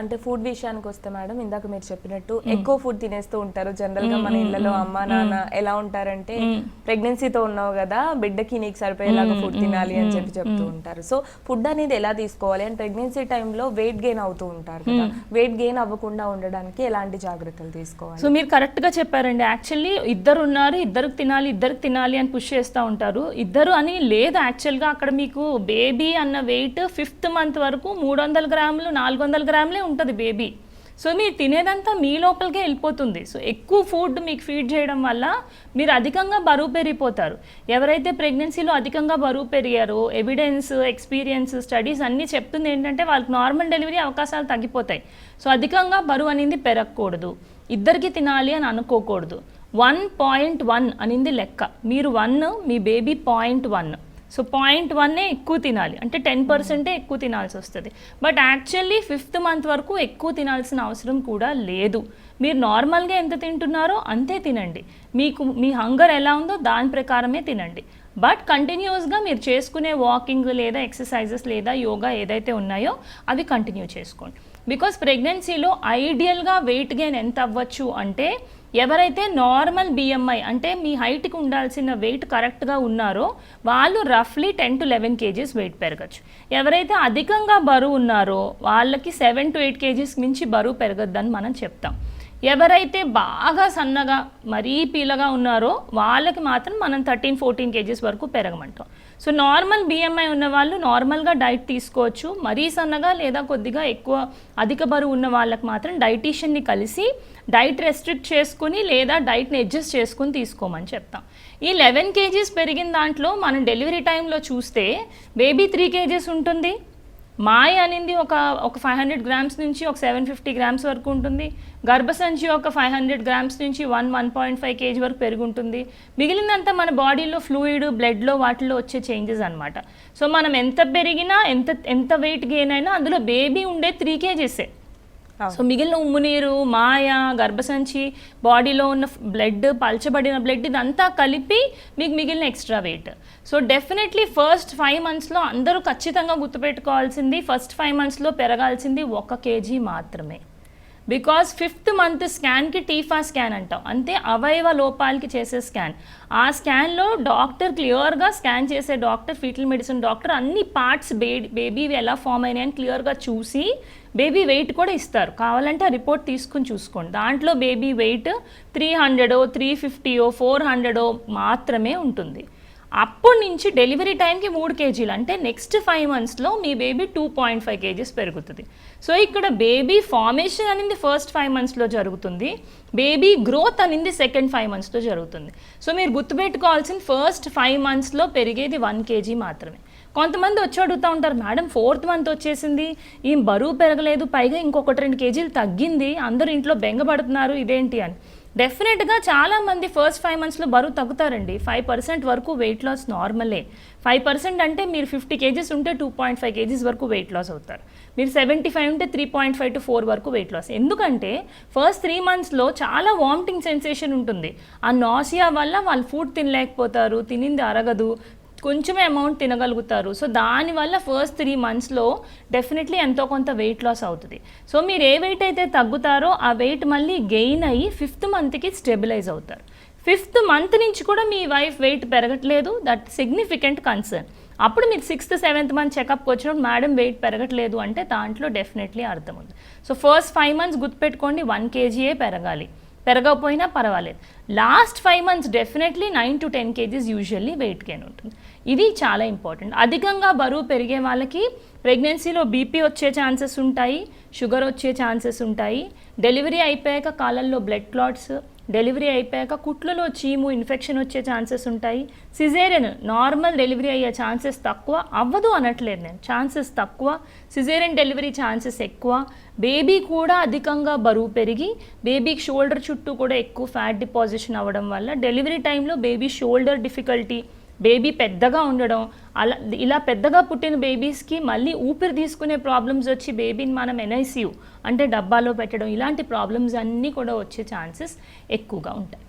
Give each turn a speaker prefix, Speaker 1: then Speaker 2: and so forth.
Speaker 1: అంటే ఫుడ్ విషయానికి వస్తే మేడం ఇందాక మీరు చెప్పినట్టు ఎక్కువ ఫుడ్ తినేస్తూ ఉంటారు. జనరల్గా మన ఇళ్ళలో అమ్మ నాన్న ఎలా ఉంటారంటే ప్రెగ్నెన్సీతో ఉన్నావు కదా బిడ్డకి నీకు సరిపోయేలాగా ఫుడ్ తినాలి అని చెప్పి చెప్తూ ఉంటారు. సో ఫుడ్ అనేది ఎలా తీసుకోవాలి అండ్ ప్రెగ్నెన్సీ టైంలో వెయిట్ గెయిన్ అవుతూ ఉంటారు కదా. వెయిట్ గెయిన్ అవ్వకుండా ఉండడానికి ఎలాంటి జాగ్రత్తలు తీసుకోవాలి?
Speaker 2: సో మీరు కరెక్ట్గా చెప్పారండి. యాక్చువల్లీ ఇద్దరు ఉన్నారు ఇద్దరికి తినాలి ఇద్దరికి తినాలి అని పుష్ చేస్తూ ఉంటారు. ఇద్దరు అని లేదు యాక్చువల్గా అక్కడ మీకు బేబీ అన్న వెయిట్ ఫిఫ్త్ మంత్ వరకు మూడు వందల గ్రాములు నాలుగు వందల గ్రాములే ఉంటుంది బేబీ సో మీరు తినేదంతా మీ లోపలికే వెళ్ళిపోతుంది. సో ఎక్కువ ఫుడ్ మీకు ఫీడ్ చేయడం వల్ల మీరు అధికంగా బరువు పెరిగిపోతారు. ఎవరైతే ప్రెగ్నెన్సీలో అధికంగా బరువు పెరిగారో ఎవిడెన్స్ ఎక్స్పీరియన్స్ స్టడీస్ అన్నీ చెప్తుంది ఏంటంటే వాళ్ళకి నార్మల్ డెలివరీ అవకాశాలు తగ్గిపోతాయి. సో అధికంగా బరువు అనేది పెరగకూడదు. ఇద్దరికి తినాలి అని అనుకోకూడదు. వన్ పాయింట్ వన్ అనింది లెక్క. మీరు వన్ మీ baby point one so point వన్నే ఎక్కువ తినాలి. అంటే టెన్ పర్సెంటే ఎక్కువ తినాల్సి వస్తుంది. బట్ యాక్చువల్లీ ఫిఫ్త్ మంత్ వరకు ఎక్కువ తినాల్సిన అవసరం కూడా లేదు. మీరు నార్మల్గా ఎంత తింటున్నారో అంతే తినండి. మీకు మీ హంగర్ ఎలా ఉందో దాని ప్రకారమే తినండి. బట్ కంటిన్యూస్గా మీరు చేసుకునే వాకింగ్ లేదా ఎక్సర్సైజెస్ లేదా యోగా ఏదైతే ఉన్నాయో అవి కంటిన్యూ చేసుకోండి. బికాస్ ప్రెగ్నెన్సీలో ఐడియల్గా వెయిట్ గెయిన్ ఎంత అవ్వచ్చు అంటే ఎవరైతే నార్మల్ బిఎంఐ అంటే మీ హైట్కి ఉండాల్సిన వెయిట్ కరెక్ట్గా ఉన్నారో వాళ్ళు రఫ్లీ ten to eleven kgs weight పెరగచ్చు. ఎవరైతే అధికంగా బరువు ఉన్నారో వాళ్ళకి సెవెన్ టు ఎయిట్ కేజీస్ మించి బరువు పెరగద్దని మనం చెప్తాం. ఎవరైతే బాగా సన్నగా మరీ పీలగా ఉన్నారో వాళ్ళకి మాత్రం మనం థర్టీన్ ఫోర్టీన్ కేజీస్ వరకు పెరగమంటాం. సో నార్మల్ బిఎంఐ ఉన్న వాళ్ళు నార్మల్గా డైట్ తీసుకోవచ్చు. మరీ సన్నగా లేదా కొద్దిగా ఎక్కువ అధిక బరువు ఉన్న వాళ్ళకి మాత్రం డైటీషియన్ని కలిసి డైట్ రెస్ట్రిక్ట్ చేసుకుని లేదా డైట్ని అడ్జస్ట్ చేసుకుని తీసుకోమని చెప్తాం. ఈ లెవెన్ కేజీస్ పెరిగిన దాంట్లో మనం డెలివరీ టైంలో చూస్తే బేబీ త్రీ కేజీస్ ఉంటుంది. మాయ అనేది ఒక ఒక ఫైవ్ హండ్రెడ్ గ్రామ్స్ నుంచి ఒక సెవెన్ ఫిఫ్టీ గ్రామ్స్ వరకు ఉంటుంది. గర్భసంచి ఒక ఫైవ్ హండ్రెడ్ గ్రామ్స్ నుంచి one one point five kg వరకు పెరుగుంటుంది. మిగిలినంతా మన బాడీలో ఫ్లూయిడ్ బ్లడ్లో వాటిలో వచ్చే చేంజెస్ అనమాట సో మనం ఎంత పెరిగినా ఎంత ఎంత వెయిట్ గెయిన్ అయినా అందులో బేబీ ఉండే త్రీ కేజీసే సో మిగిలిన ఉమ్ము నీరు మాయ గర్భసంచి బాడీలో ఉన్న బ్లడ్ పల్చబడిన బ్లడ్ ఇదంతా కలిపి మీకు మిగిలిన extra weight. So definitely first five మంత్స్లో అందరూ ఖచ్చితంగా గుర్తుపెట్టుకోవాల్సింది ఫస్ట్ ఫైవ్ మంత్స్లో పెరగాల్సింది ఒక కేజీ మాత్రమే. బికాస్ ఫిఫ్త్ మంత్ స్కాన్కి టీఫా స్కాన్ అంటాం. అంటే అవయవ లోపాలకి చేసే స్కాన్ ఆ స్కాన్లో డాక్టర్ క్లియర్గా స్కాన్ చేసే డాక్టర్ ఫీటల్ మెడిసిన్ డాక్టర్ అన్ని పార్ట్స్ బే బేబీవి ఎలా ఫామ్ అయినాయని క్లియర్గా చూసి బేబీ వెయిట్ కూడా ఇస్తారు. కావాలంటే ఆ రిపోర్ట్ తీసుకుని చూసుకోండి. దాంట్లో బేబీ వెయిట్ త్రీ హండ్రెడో త్రీ ఫిఫ్టీయో ఫోర్ హండ్రెడో మాత్రమే ఉంటుంది. అప్పటి నుంచి డెలివరీ టైంకి మూడు కేజీలు. అంటే నెక్స్ట్ ఫైవ్ మంత్స్లో మీ baby two point five kgs పెరుగుతుంది. సో ఇక్కడ బేబీ ఫార్మేషన్ అనేది ఫస్ట్ ఫైవ్ మంత్స్లో జరుగుతుంది. బేబీ గ్రోత్ అనేది సెకండ్ ఫైవ్ మంత్స్లో జరుగుతుంది. సో మీరు గుర్తుపెట్టుకోవాల్సిన ఫస్ట్ ఫైవ్ మంత్స్లో పెరిగేది వన్ కేజీ మాత్రమే. కొంతమంది వచ్చి అడుగుతూ ఉంటారు మేడం ఫోర్త్ మంత్ వచ్చేసింది. ఈ బరువు పెరగలేదు. పైగా ఇంకొకటి రెండు కేజీలు తగ్గింది. అందరూ ఇంట్లో బెంగపడుతున్నారు ఇదేంటి అని. డెఫినెట్గా చాలామంది ఫస్ట్ ఫైవ్ మంత్స్లో బరువు తగ్గుతారండి. ఫైవ్ పర్సెంట్ వరకు వెయిట్ లాస్ నార్మలే ఫైవ్ పర్సెంట్ అంటే మీరు ఫిఫ్టీ కేజీస్ ఉంటే టూ పాయింట్ ఫైవ్ కేజీస్ వరకు వెయిట్ లాస్ అవుతారు. మీరు సెవెంటీ ఫైవ్ ఉంటే three point five to four వరకు వెయిట్ లాస్ ఎందుకంటే ఫస్ట్ త్రీ మంత్స్లో చాలా వామిటింగ్ సెన్సేషన్ ఉంటుంది. ఆ నాసియా వల్ల వాళ్ళు ఫుడ్ తినలేకపోతారు తినింది అరగదు కొంచెమే అమౌంట్ తినగలుగుతారు. సో దానివల్ల ఫస్ట్ త్రీ మంత్స్లో డెఫినెట్లీ ఎంతో కొంత వెయిట్ లాస్ అవుతుంది. సో మీరు ఏ వెయిట్ అయితే తగ్గుతారో ఆ వెయిట్ మళ్ళీ గెయిన్ అయ్యి ఫిఫ్త్ మంత్కి స్టెబిలైజ్ అవుతారు. ఫిఫ్త్ మంత్ నుంచి కూడా మీ వైఫ్ వెయిట్ పెరగట్లేదు. దట్ సిగ్నిఫికెంట్ కన్సర్న్ అప్పుడు మీరు సిక్స్త్ సెవెంత్ మంత్ చెకప్కి వచ్చినప్పుడు మేడం వెయిట్ పెరగట్లేదు అంటే దాంట్లో డెఫినెట్లీ అర్థం ఉంది. సో ఫస్ట్ ఫైవ్ మంత్స్ గుర్తుపెట్టుకోండి వన్ కేజీయే పెరగాలి. పెరగకపోయినా పర్వాలేదు. Last five months definitely nine to ten kgs usually weight gain ఉంటుంది. ఇది చాలా ఇంపార్టెంట్. అధికంగా బరువు పెరిగే వాళ్ళకి ప్రెగ్నెన్సీలో బీపీ వచ్చే ఛాన్సెస్ ఉంటాయి షుగర్ వచ్చే ఛాన్సెస్ ఉంటాయి. డెలివరీ అయిపోయాక కాలంలో బ్లడ్ క్లాట్స్ డెలివరీ అయిపోయాక కుట్లలో చీము ఇన్ఫెక్షన్ వచ్చే ఛాన్సెస్ ఉంటాయి. సిజేరియన్ నార్మల్ డెలివరీ అయ్యే ఛాన్సెస్ తక్కువ అవ్వదు అనట్లేదు నేను. ఛాన్సెస్ తక్కువ సిజేరియన్ డెలివరీ ఛాన్సెస్ ఎక్కువ. బేబీ కూడా అధికంగా బరువు పెరిగి బేబీకి షోల్డర్ చుట్టూ కూడా ఎక్కువ ఫ్యాట్ డిపాజిషన్ అవ్వడం వల్ల డెలివరీ టైంలో బేబీ షోల్డర్ డిఫికల్టీ బేబీ పెద్దగా ఉండడం అలా ఇలా పెద్దగా పుట్టిన బేబీస్కి మళ్ళీ ఊపిరి తీసుకునే ప్రాబ్లమ్స్ వచ్చి బేబీని మనం ఎన్ఐసియు అంటే డబ్బాలో పెట్టడం ఇలాంటి ప్రాబ్లమ్స్ అన్నీ కూడా వచ్చే ఛాన్సెస్ ఎక్కువగా ఉంటాయి.